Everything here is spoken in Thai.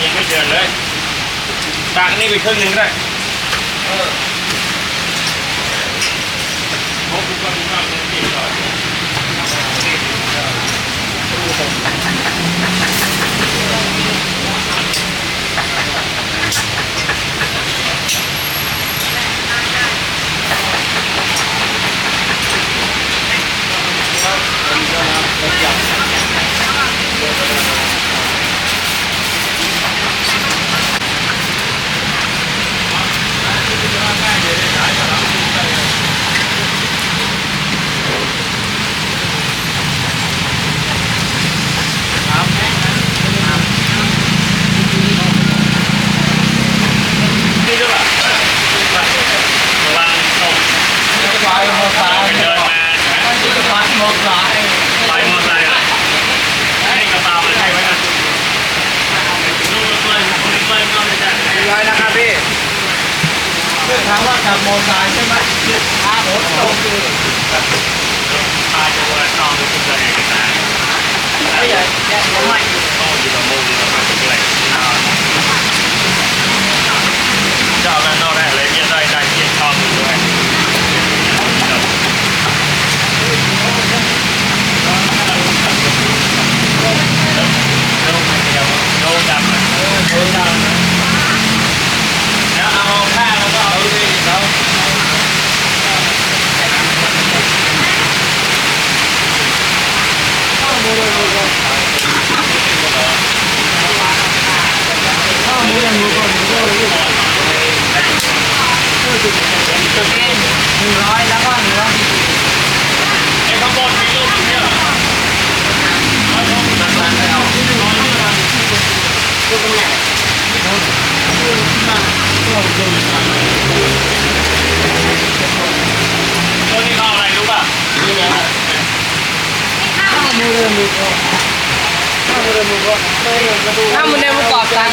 เดือนเลยตากนี่ไปครึ่งหนึ่งก็ได้เออโอ้คุณก็มีมากเลยที่ก่อน นี่ด้วยป่ะระวังตก ไฟมอไซค์ ไปเดินมา ไฟมอไซไปมอเตอร์ไซค์อะให้กระเป๋ามันให้ไว้นะลูกเพื่อนคนเพื่อนก็ไม่ได้ร้อยนะครับพี่เรื่อถามว่าขับมอไซค์ใช่ไหมอาผมตกคือพาจะวันนอนทุกันเองนะไม่ใหญ่แย่ไม่ ต้องอยู่กับมูอยู่กับมันเป็นไรเจ้าแม่นอกแรกเลยเนี่ยได้ได้เกียรติชอบด้วย โดนดำ โดนดัง แล้วเอาผ้าแล้วก็เอาด้วยแล้ว ข้าวมือเลยมือก่อนข้าวมือเลยมือก่อนมือก่อนเลยหนึ่งร้อยแล้วก็หนึ่งร้อย ไอ้ข้างบนมีรูปอยู่เนี่ย ตัวตรงไหนมา ตัวตรงไหนตัวนี้เขาอะไรรู้ป่ะนี่นะข้าวมือเรือมือก่อนข้าวมือเรือมือก่อนเคยเห็นกระดูกถ้ามันเดินประกอบกัน